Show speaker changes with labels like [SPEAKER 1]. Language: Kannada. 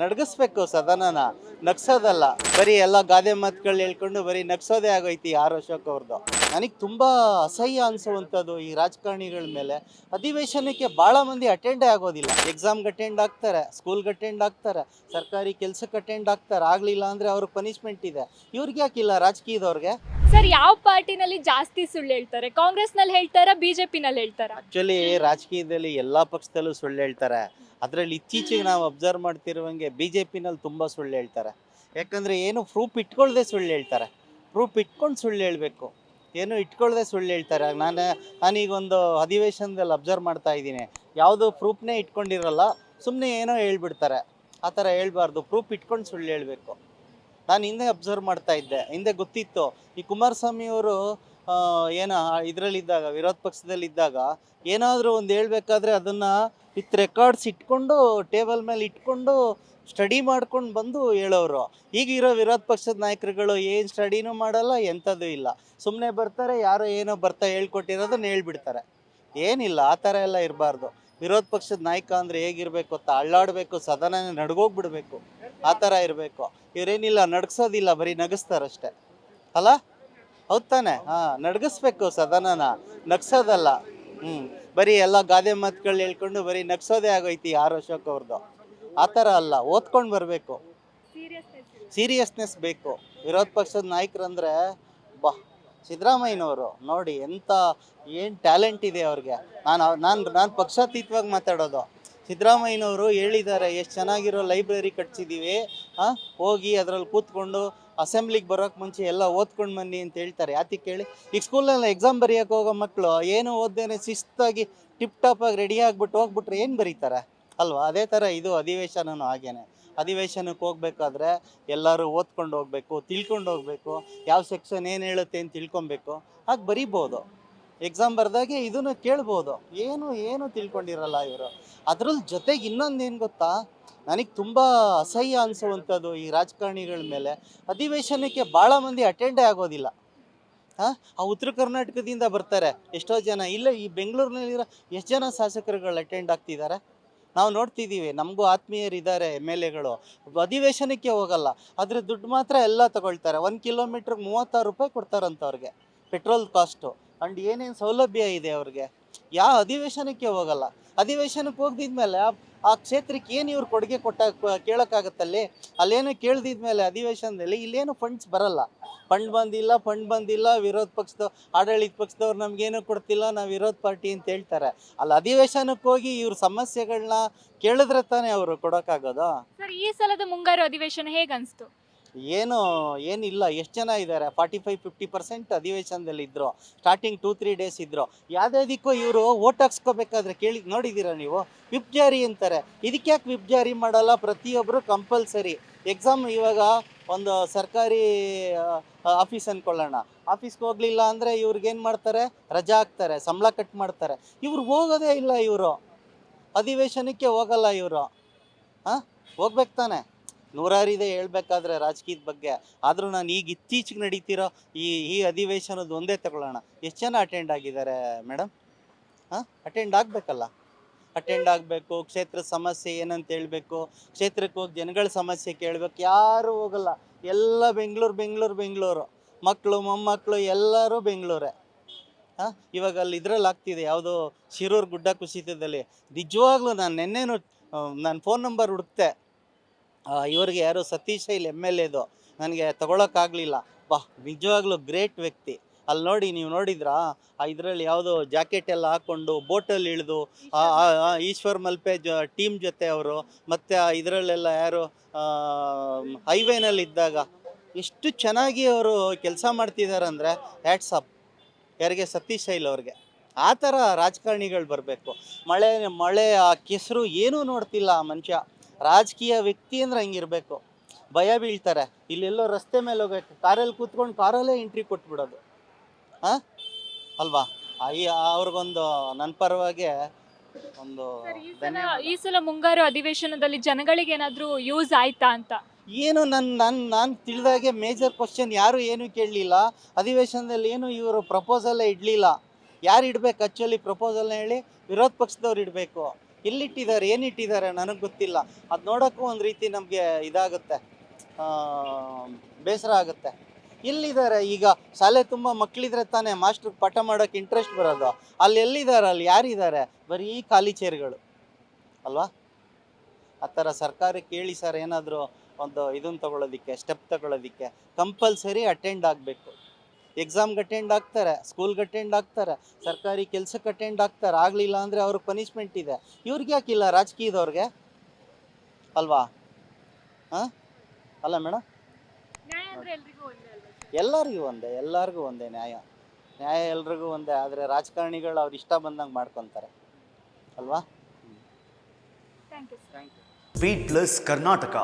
[SPEAKER 1] ನಡ್ಗಿಸ್ಬೇಕು ಸದನನ, ನಗ್ಸೋದಲ್ಲ. ಬರೀ ಎಲ್ಲ ಗಾದೆ ಮಾತುಗಳು ಹೇಳ್ಕೊಂಡು ಬರೀ ನಗ್ಸೋದೇ ಆಗೋಯ್ತಿ ಆರ್ ಅಶೋಕ್ ಅವ್ರದ್ದು ನನಗೆ ತುಂಬ ಅಸಹ್ಯ ಅನಿಸುವಂಥದ್ದು ಈ ರಾಜಕಾರಣಿಗಳ ಮೇಲೆ. ಅಧಿವೇಶನಕ್ಕೆ ಭಾಳ ಮಂದಿ ಅಟೆಂಡೇ ಆಗೋದಿಲ್ಲ. ಎಕ್ಸಾಮ್ಗೆ ಅಟೆಂಡ್ ಆಗ್ತಾರೆ ಸ್ಕೂಲ್ಗೆ ಅಟೆಂಡ್ ಆಗ್ತಾರೆ, ಸರ್ಕಾರಿ ಕೆಲಸಕ್ಕೆ ಅಟೆಂಡ್ ಆಗ್ತಾರೆ. ಆಗಲಿಲ್ಲ ಅಂದರೆ ಅವ್ರಿಗೆ ಪನಿಷ್ಮೆಂಟ್ ಇದೆ. ಇವ್ರಿಗೆ ಯಾಕಿಲ್ಲ ರಾಜಕೀಯದವ್ರಿಗೆ?
[SPEAKER 2] ಸರ್ ಯಾವ ಪಾರ್ಟಿನಲ್ಲಿ ಜಾಸ್ತಿ ಸುಳ್ಳು ಹೇಳ್ತಾರೆ? ಕಾಂಗ್ರೆಸ್ನಲ್ಲಿ ಬಿಜೆಪಿ ನಲ್ಲಿ ಹೇಳ್ತಾರ?
[SPEAKER 1] ಆಕ್ಚುಲಿ ರಾಜಕೀಯದಲ್ಲಿ ಎಲ್ಲಾ ಪಕ್ಷದಲ್ಲೂ ಸುಳ್ಳು ಹೇಳ್ತಾರೆ. ಅದರಲ್ಲಿ ಇತ್ತೀಚೆಗೆ ನಾವು ಅಬ್ಸರ್ವ್ ಮಾಡ್ತಿರುವಂಗೆ ಬಿ ಜೆ ಪಿನಲ್ಲಿ ತುಂಬ ಸುಳ್ಳು ಹೇಳ್ತಾರೆ. ಯಾಕಂದ್ರೆ ಏನು ಪ್ರೂಫ್ ಇಟ್ಕೊಳ್ದೆ ಸುಳ್ಳು ಹೇಳ್ತಾರೆ. ಪ್ರೂಫ್ ಇಟ್ಕೊಂಡು ಸುಳ್ಳು ಹೇಳಬೇಕು. ಏನು ಇಟ್ಕೊಳ್ದೆ ಸುಳ್ಳು ಹೇಳ್ತಾರೆ. ನಾನು ನಾನೀಗೊಂದು ಅಧಿವೇಶನದಲ್ಲಿ ಅಬ್ಸರ್ವ್ ಮಾಡ್ತಾ ಇದ್ದೀನಿ. ಯಾವುದು ಪ್ರೂಫ್ನೇ ಇಟ್ಕೊಂಡಿರಲ್ಲ ಸುಮ್ಮನೆ ಏನೋ ಹೇಳ್ಬಿಡ್ತಾರೆ. ಆ ಥರ ಹೇಳ್ಬಾರ್ದು. ಪ್ರೂಫ್ ಇಟ್ಕೊಂಡು ಸುಳ್ಳು ಹೇಳಬೇಕು. ನಾನು ಹಿಂದೆ ಅಬ್ಸರ್ವ್ ಮಾಡ್ತಾ ಇದ್ದೆ, ಹಿಂದೆ ಗೊತ್ತಿತ್ತು. ಈ ಕುಮಾರಸ್ವಾಮಿ ಅವರು ಏನ, ಇದರಲ್ಲಿದ್ದಾಗ, ವಿರೋಧ ಪಕ್ಷದಲ್ಲಿದ್ದಾಗ ಏನಾದರೂ ಒಂದು ಹೇಳ್ಬೇಕಾದ್ರೆ ಅದನ್ನು ವಿತ್ ರೆಕಾರ್ಡ್ಸ್ ಇಟ್ಕೊಂಡು ಟೇಬಲ್ ಮೇಲೆ ಇಟ್ಕೊಂಡು ಸ್ಟಡಿ ಮಾಡ್ಕೊಂಡು ಬಂದು ಹೇಳೋರು. ಈಗಿರೋ ವಿರೋಧ ಪಕ್ಷದ ನಾಯಕರುಗಳು ಏನು ಸ್ಟಡಿನೂ ಮಾಡಲ್ಲ ಎಂಥದ್ದು ಇಲ್ಲ. ಸುಮ್ಮನೆ ಬರ್ತಾರೆ, ಯಾರೋ ಏನೋ ಬರ್ತಾ ಹೇಳ್ಕೊಟ್ಟಿರೋದನ್ನ ಹೇಳ್ಬಿಡ್ತಾರೆ. ಏನಿಲ್ಲ, ಆ ಥರ ಎಲ್ಲ ಇರಬಾರ್ದು. ವಿರೋಧ ಪಕ್ಷದ ನಾಯಕ ಅಂದರೆ ಹೇಗಿರಬೇಕು ಅಂತ ಅಳ್ಳಾಡಬೇಕು ಸದನ ನಡ್ಗೋಗ್ಬಿಡ್ಬೇಕು. ಆ ಥರ ಇರಬೇಕು. ಇವರೇನಿಲ್ಲ, ನಡ್ಸೋದಿಲ್ಲ, ಬರೀ ನಗಸ್ತಾರಷ್ಟೇ. ಅಲ್ಲ? ಹೌದ್ ತಾನೆ? ಹಾಂ, ನಡ್ಗಿಸ್ಬೇಕು ಸದನನ. ನಗ್ಸೋದಲ್ಲ. ಹ್ಞೂ ಬರೀ ಎಲ್ಲ ಗಾದೆ ಮಾತುಗಳು ಹೇಳ್ಕೊಂಡು ಬರೀ ನಗ್ಸೋದೇ ಆಗೋಯ್ತಿ ಆರ್ ಅಶೋಕ್ ಅವ್ರದ್ದು ಆ ಥರ ಅಲ್ಲ, ಓದ್ಕೊಂಡು ಬರಬೇಕು. ಸೀರಿಯಸ್ನೆಸ್ ಬೇಕು. ವಿರೋಧ ಪಕ್ಷದ ನಾಯಕರಂದ್ರೆ, ಬಾ, ಸಿದ್ದರಾಮಯ್ಯನವರು, ನೋಡಿ ಎಂಥ ಏನು ಟ್ಯಾಲೆಂಟ್ ಇದೆ ಅವ್ರಿಗೆ. ನಾನು ನಾನು ನಾನು ಪಕ್ಷಾತೀತವಾಗಿ ಮಾತಾಡೋದು. ಸಿದ್ದರಾಮಯ್ಯನವರು ಹೇಳಿದ್ದಾರೆ, ಎಷ್ಟು ಚೆನ್ನಾಗಿರೋ ಲೈಬ್ರರಿ ಕಟ್ಸಿದ್ದೀವಿ ಹಾಂ ಹೋಗಿ ಅದರಲ್ಲಿ ಕೂತ್ಕೊಂಡು ಅಸೆಂಬ್ಲಿಗೆ ಬರೋಕ್ಕೆ ಮುಂಚೆ ಎಲ್ಲ ಓದ್ಕೊಂಡು ಬನ್ನಿ ಅಂತ ಹೇಳ್ತಾರೆ. ಯಾತಿ ಕೇಳಿ? ಈಗ ಸ್ಕೂಲಲ್ಲಿ ಎಕ್ಸಾಮ್ ಬರೆಯೋಕೆ ಹೋಗೋ ಮಕ್ಕಳು ಏನು ಓದ್ದೇನೆ ಶಿಸ್ತಾಗಿ ಟಿಪ್ ಟಾಪಾಗಿ ರೆಡಿ ಆಗಿಬಿಟ್ಟು ಹೋಗ್ಬಿಟ್ರೆ ಏನು ಬರೀತಾರೆ? ಅಲ್ವಾ? ಅದೇ ಥರ ಇದು ಅಧಿವೇಶನನೂ ಹಾಗೇನೆ. ಅಧಿವೇಶನಕ್ಕೆ ಹೋಗ್ಬೇಕಾದ್ರೆ ಎಲ್ಲರೂ ಓದ್ಕೊಂಡು ಹೋಗ್ಬೇಕು, ತಿಳ್ಕೊಂಡು ಹೋಗ್ಬೇಕು. ಯಾವ ಸೆಕ್ಷನ್ ಏನು ಹೇಳುತ್ತೆ ಅಂತ ತಿಳ್ಕೊಬೇಕು. ಹಾಗೆ ಬರೀಬೋದು. ಎಕ್ಸಾಮ್ ಬರ್ದಾಗೆ ಇದನ್ನು ಕೇಳ್ಬೋದು. ಏನು ಏನು ತಿಳ್ಕೊಂಡಿರಲ್ಲ ಇವರು? ಅದ್ರಲ್ಲಿ ಜೊತೆಗೆ ಇನ್ನೊಂದೇನು ಗೊತ್ತಾ? ನನಗೆ ತುಂಬ ಅಸಹ್ಯ ಅನಿಸುವಂಥದ್ದು ಈ ರಾಜಕಾರಣಿಗಳ ಮೇಲೆ. ಅಧಿವೇಶನಕ್ಕೆ ಭಾಳ ಮಂದಿ ಅಟೆಂಡೇ ಆಗೋದಿಲ್ಲ. ಹಾಂ? ಆ ಉತ್ತರ ಕರ್ನಾಟಕದಿಂದ ಬರ್ತಾರೆ ಎಷ್ಟೋ ಜನ. ಇಲ್ಲ, ಈ ಬೆಂಗಳೂರಿನಲ್ಲಿರೋ ಎಷ್ಟು ಜನ ಶಾಸಕರುಗಳು ಅಟೆಂಡ್ ಆಗ್ತಿದ್ದಾರೆ ನಾವು ನೋಡ್ತಿದ್ದೀವಿ ನಮಗೂ ಆತ್ಮೀಯರಿದ್ದಾರೆ ಎಂ ಎಲ್ ಎಗಳು. ಅಧಿವೇಶನಕ್ಕೆ ಹೋಗಲ್ಲ. ಆದರೆ ದುಡ್ಡು ಮಾತ್ರ ಎಲ್ಲ ತಗೊಳ್ತಾರೆ. ಒಂದು ಕಿಲೋಮೀಟ್ರಿಗೆ ಮೂವತ್ತಾರು ರೂಪಾಯಿ ಕೊಡ್ತಾರಂತ ಅವ್ರಿಗೆ ಪೆಟ್ರೋಲ್ ಕಾಸ್ಟು ಆ್ಯಂಡ್ ಏನೇನು ಸೌಲಭ್ಯ ಇದೆ ಅವ್ರಿಗೆ? ಯಾವ ಅಧಿವೇಶನಕ್ಕೆ ಹೋಗಲ್ಲ. ಅಧಿವೇಶನಕ್ಕೆ ಹೋಗ್ದಿದ್ಮೇಲೆ ಆ- ಆ ಕ್ಷೇತ್ರಕ್ಕೆ ಏನು ಇವ್ರು ಕೊಡುಗೆ ಕೊಟ್ಟ ಕೇಳೋಕ್ಕಾಗತ್ತಲ್ಲಿ? ಅಲ್ಲೇನು ಕೇಳ್ದಿದ್ಮೇಲೆ ಅಧಿವೇಶನದಲ್ಲಿ ಇಲ್ಲೇನು ಫಂಡ್ಸ್ ಬರಲ್ಲ. ಫಂಡ್ ಬಂದಿಲ್ಲ ಫಂಡ್ ಬಂದಿಲ್ಲ, ವಿರೋಧ ಪಕ್ಷದ ಆಡಳಿತ ಪಕ್ಷದವ್ರು ನಮಗೇನು ಕೊಡ್ತಿಲ್ಲ, ನಾವು ವಿರೋಧ ಪಾರ್ಟಿ ಅಂತ ಹೇಳ್ತಾರೆ. ಅಲ್ಲಿ ಅಧಿವೇಶನಕ್ಕೆ ಹೋಗಿ ಇವ್ರ ಸಮಸ್ಯೆಗಳನ್ನ ಕೇಳಿದ್ರೆ ತಾನೇ ಅವರು ಕೊಡೋಕ್ಕಾಗೋದು?
[SPEAKER 2] ಸರ್, ಈ ಸಲದ ಮುಂಗಾರು ಅಧಿವೇಶನ ಹೇಗೆ ಅನಿಸ್ತು
[SPEAKER 1] ಏನು, ಏನಿಲ್ಲ. ಎಷ್ಟು ಜನ ಇದ್ದಾರೆ ಫಾರ್ಟಿ ಫೈವ್ ಫಿಫ್ಟಿ ಪರ್ಸೆಂಟ್ ಅಧಿವೇಶನದಲ್ಲಿ ಇದ್ರು. ಸ್ಟಾರ್ಟಿಂಗ್ ಟೂ ತ್ರೀ ಡೇಸ್ ಇದ್ದರು ಯಾವುದ್ಯಾವುದಕ್ಕೂ ಇವರು ಓಟ್ ಹಾಕ್ಸ್ಕೋಬೇಕಾದ್ರೆ ಕೇಳಿ, ನೋಡಿದ್ದೀರಾ ನೀವು? ವಿಪ್ ಜಾರಿ ಅಂತಾರೆ. ಇದಕ್ಕೆ ಯಾಕೆ ವಿಪ್ ಜಾರಿ ಮಾಡಲ್ಲ? ಪ್ರತಿಯೊಬ್ಬರು ಕಂಪಲ್ಸರಿ ಎಕ್ಸಾಮ್ ಇವಾಗ ಒಂದು ಸರ್ಕಾರಿ ಆಫೀಸ್ ಅಂದ್ಕೊಳ್ಳೋಣ ಆಫೀಸ್ಗೆ ಹೋಗ್ಲಿಲ್ಲ ಅಂದರೆ ಇವ್ರಿಗೇನು ಮಾಡ್ತಾರೆ? ರಜಾ ಹಾಕ್ತಾರೆ. ಸಂಬಳ ಕಟ್ ಮಾಡ್ತಾರೆ. ಇವ್ರು ಹೋಗೋದೇ ಇಲ್ಲ ಇವರು. ಅಧಿವೇಶನಕ್ಕೆ ಹೋಗಲ್ಲ ಇವರು. ಹಾಂ ಹೋಗ್ಬೇಕು ತಾನೆ. ನೂರಾರಿದೆ ಹೇಳ್ಬೇಕಾದ್ರೆ ರಾಜಕೀಯದ ಬಗ್ಗೆ. ಆದರೂ ನಾನು ಈಗ ಇತ್ತೀಚೆಗೆ ನಡೀತಿರೋ ಈ ಈ ಅಧಿವೇಶನದ ಒಂದೇ ತಗೊಳ್ಳೋಣ. ಎಷ್ಟು ಜನ ಅಟೆಂಡ್ ಆಗಿದ್ದಾರೆ ಮೇಡಮ್ ಹಾಂ? ಅಟೆಂಡ್ ಆಗಬೇಕಲ್ಲ? ಅಟೆಂಡ್ ಆಗಬೇಕು, ಕ್ಷೇತ್ರ ಸಮಸ್ಯೆ ಏನಂತ ಹೇಳಬೇಕು, ಕ್ಷೇತ್ರಕ್ಕೆ ಹೋಗಿ ಜನಗಳ ಸಮಸ್ಯೆ ಕೇಳಬೇಕು, ಯಾರೂ ಹೋಗಲ್ಲ. ಎಲ್ಲ ಬೆಂಗಳೂರು ಬೆಂಗಳೂರು ಬೆಂಗಳೂರು. ಮಕ್ಕಳು ಮೊಮ್ಮಕ್ಕಳು ಎಲ್ಲರೂ ಬೆಂಗಳೂರೇ. ಹಾಂ? ಇವಾಗ ಅಲ್ಲಿ ಇದ್ರಲ್ಲಿ ಆಗ್ತಿದೆ ಯಾವುದೋ ಶಿರೂರು ಗುಡ್ಡ ಕುಸಿತದಲ್ಲಿ. ನಿಜವಾಗ್ಲೂ ನಾನು ನಿನ್ನೆನೂ ನಾನು ಫೋನ್ ನಂಬರ್ ಹುಡುಕ್ತೆ. ಇವ್ರಿಗೆ ಯಾರು ಸತೀಶ್ ಇಲ್ಲಿ ಎಂ ಎಲ್ ಎದು ನನಗೆ ತಗೊಳಕ್ಕಾಗಲಿಲ್ಲ. ಬಾ, ನಿಜವಾಗ್ಲೂ ಗ್ರೇಟ್ ವ್ಯಕ್ತಿ. ಅಲ್ಲಿ ನೋಡಿ, ನೀವು ನೋಡಿದ್ರಾ? ಇದರಲ್ಲಿ ಯಾವುದು ಜಾಕೆಟ್ ಎಲ್ಲ ಹಾಕ್ಕೊಂಡು ಬೋಟಲ್ಲಿ ಇಳಿದು ಈಶ್ವರ್ ಮಲ್ಪೆ ಜ, ಟೀಮ್ ಜೊತೆ ಅವರು, ಮತ್ತು ಇದರಲ್ಲೆಲ್ಲ ಯಾರು ಹೈವೇನಲ್ಲಿ ಇದ್ದಾಗ ಎಷ್ಟು ಚೆನ್ನಾಗಿ ಅವರು ಕೆಲಸ ಮಾಡ್ತಿದ್ದಾರೆ ಅಂದರೆ ಹ್ಯಾಟ್ಸ್ ಅಪ್. ಯಾರಿಗೆ ಸತೀಶ್ ಶೈಲ್ ಅವ್ರಿಗೆ. ಆ ಥರ ರಾಜಕಾರಣಿಗಳು ಬರಬೇಕು. ಮಳೆ ಮಳೆ ಆ ಕೆಸರು ಏನೂ ನೋಡ್ತಿಲ್ಲ ಆ ಮನುಷ್ಯ. ರಾಜಕೀಯ ವ್ಯಕ್ತಿ ಅಂದ್ರೆ ಹಂಗಿರ್ಬೇಕು ಭಯ ಬೀಳ್ತಾರೆ. ಇಲ್ಲೆಲ್ಲೋ ರಸ್ತೆ ಮೇಲೆ ಹೋಗಕ್ಕೆ ಕಾರಲ್ಲಿ ಕೂತ್ಕೊಂಡು ಕಾರಲ್ಲೇ ಎಂಟ್ರಿ ಕೊಟ್ಬಿಡೋದು. ಹಾಂ ಅಲ್ವಾ? ಈ ಅವ್ರಿಗೊಂದು ನನ್ನ ಪರವಾಗಿ ಒಂದು
[SPEAKER 2] ಈ ಸಲ. ಮುಂಗಾರು ಅಧಿವೇಶನದಲ್ಲಿ ಜನಗಳಿಗೆ ಏನಾದರೂ ಯೂಸ್ ಆಯ್ತಾ ಅಂತ?
[SPEAKER 1] ಏನು ನನ್ನ ನನ್ನ ನಾನು ತಿಳಿದಾಗೆ ಮೇಜರ್ ಕ್ವಶನ್ ಯಾರು ಏನು ಕೇಳಲಿಲ್ಲ. ಅಧಿವೇಶನದಲ್ಲಿ ಏನು ಇವರು ಪ್ರಪೋಸಲ್ಲೇ ಇಡಲಿಲ್ಲ. ಯಾರು ಇಡ್ಬೇಕು? ಆ್ಯಕ್ಚುಲಿ ಪ್ರಪೋಸಲ್ನ ಹೇಳಿ ವಿರೋಧ ಪಕ್ಷದವ್ರು ಇಡಬೇಕು. ಎಲ್ಲಿಟ್ಟಿದ್ದಾರೆ, ಏನಿಟ್ಟಿದ್ದಾರೆ ನನಗೆ ಗೊತ್ತಿಲ್ಲ. ಅದು ನೋಡೋಕ್ಕೂ ಒಂದು ರೀತಿ ನಮಗೆ ಇದಾಗುತ್ತೆ. ಬೇಸರ ಆಗುತ್ತೆ. ಎಲ್ಲಿದ್ದಾರೆ ಈಗ? ಶಾಲೆ ತುಂಬ ಮಕ್ಕಳಿದ್ರೆ ತಾನೇ ಮಾಸ್ಟ್ರಿಗೆ ಪಾಠ ಮಾಡೋಕ್ಕೆ ಇಂಟ್ರೆಸ್ಟ್ ಬರೋದು. ಅಲ್ಲಿ ಎಲ್ಲಿದ್ದಾರೆ, ಅಲ್ಲಿ ಯಾರಿದ್ದಾರೆ? ಬರೀ ಖಾಲಿ ಚೇರ್ಗಳು ಅಲ್ವಾ? ಆ ಥರ ಸರ್ಕಾರ ಕೇಳಿ ಸರ್ ಏನಾದರೂ ಒಂದು ಇದನ್ನು ತಗೊಳ್ಳೋದಕ್ಕೆ ಸ್ಟೆಪ್ ತಗೊಳ್ಳೋದಕ್ಕೆ ಕಂಪಲ್ಸರಿ ಅಟೆಂಡ್ ಆಗಬೇಕು. ಎಕ್ಸಾಮ್ಗೆ ಅಟೆಂಡ್ ಆಗ್ತಾರೆ ಸ್ಕೂಲ್ಗೆ ಅಟೆಂಡ್ ಆಗ್ತಾರೆ ಸರ್ಕಾರಿ ಕೆಲಸಕ್ಕೆ ಅಟೆಂಡ್ ಆಗ್ತಾರೆ ಆಗಲಿಲ್ಲ ಅಂದರೆ ಅವ್ರಿಗೆ ಪನಿಷ್ಮೆಂಟ್ ಇದೆ. ಇವ್ರಿಗೆ ಯಾಕಿಲ್ಲ ರಾಜಕೀಯದವ್ರಿಗೆ? ಅಲ್ವಾ? ಹಾಂ? ಅಲ್ಲ ಮೇಡಮ್ ಎಲ್ಲರಿಗೂ ಒಂದೇ ಎಲ್ಲರಿಗೂ ಒಂದೇ ನ್ಯಾಯ. ನ್ಯಾಯ ಎಲ್ರಿಗೂ ಒಂದೇ ಆದರೆ ರಾಜಕಾರಣಿಗಳು ಅವ್ರು ಇಷ್ಟ ಬಂದಂಗೆ ಮಾಡ್ಕೊತಾರೆ. ಅಲ್ವಾ?
[SPEAKER 2] Thank you sir
[SPEAKER 1] thank you
[SPEAKER 3] beat plus Karnataka